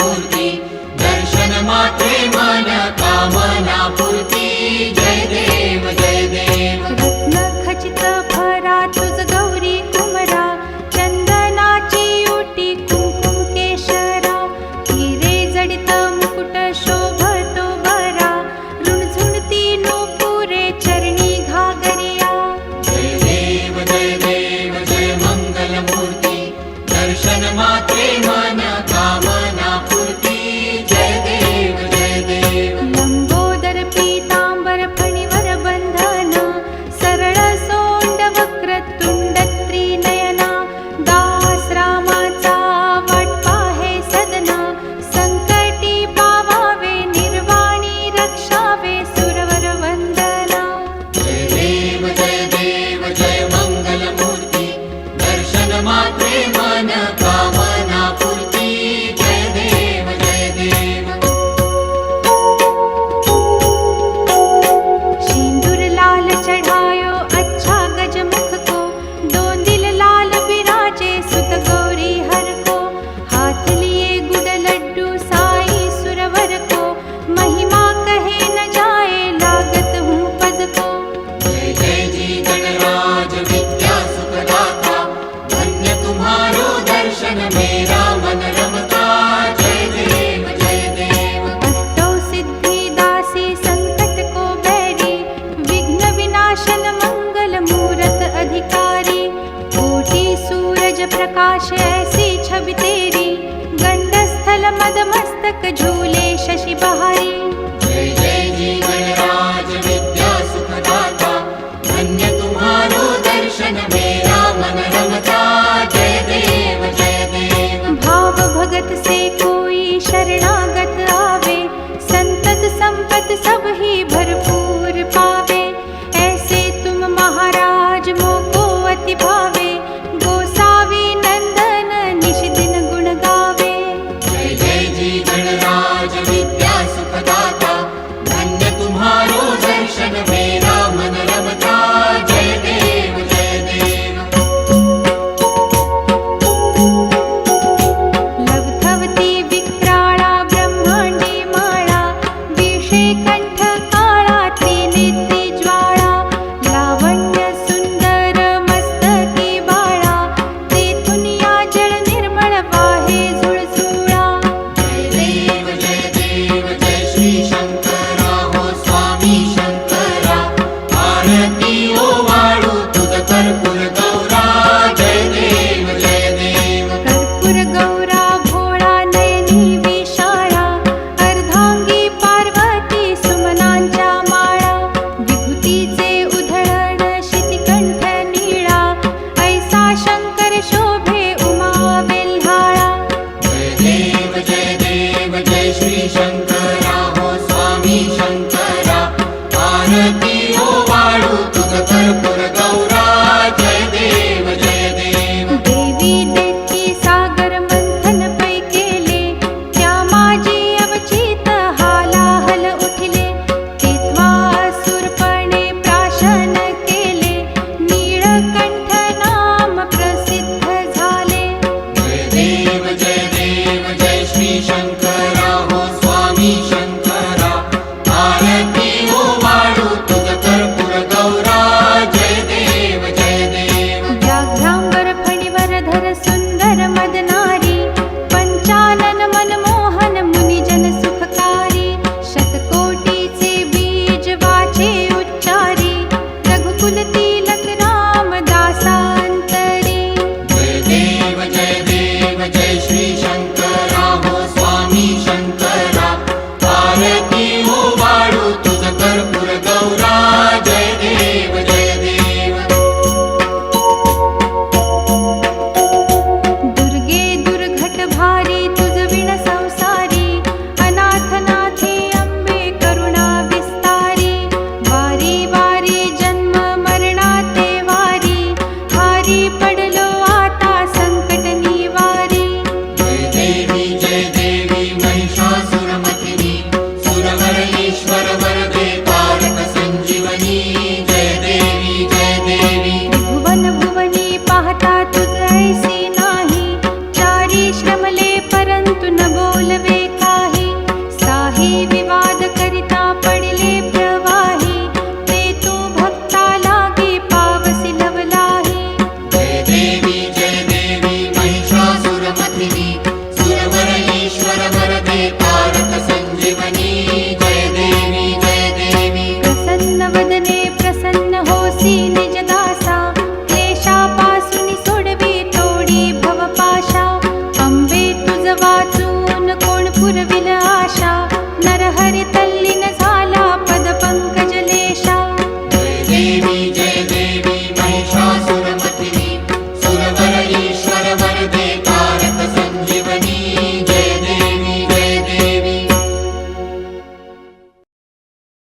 मूर्ती दर्शन मात्रे मन कामना पूर्ती जय देव पदमस्तक झूले शशि बहारी जय जय ocean of.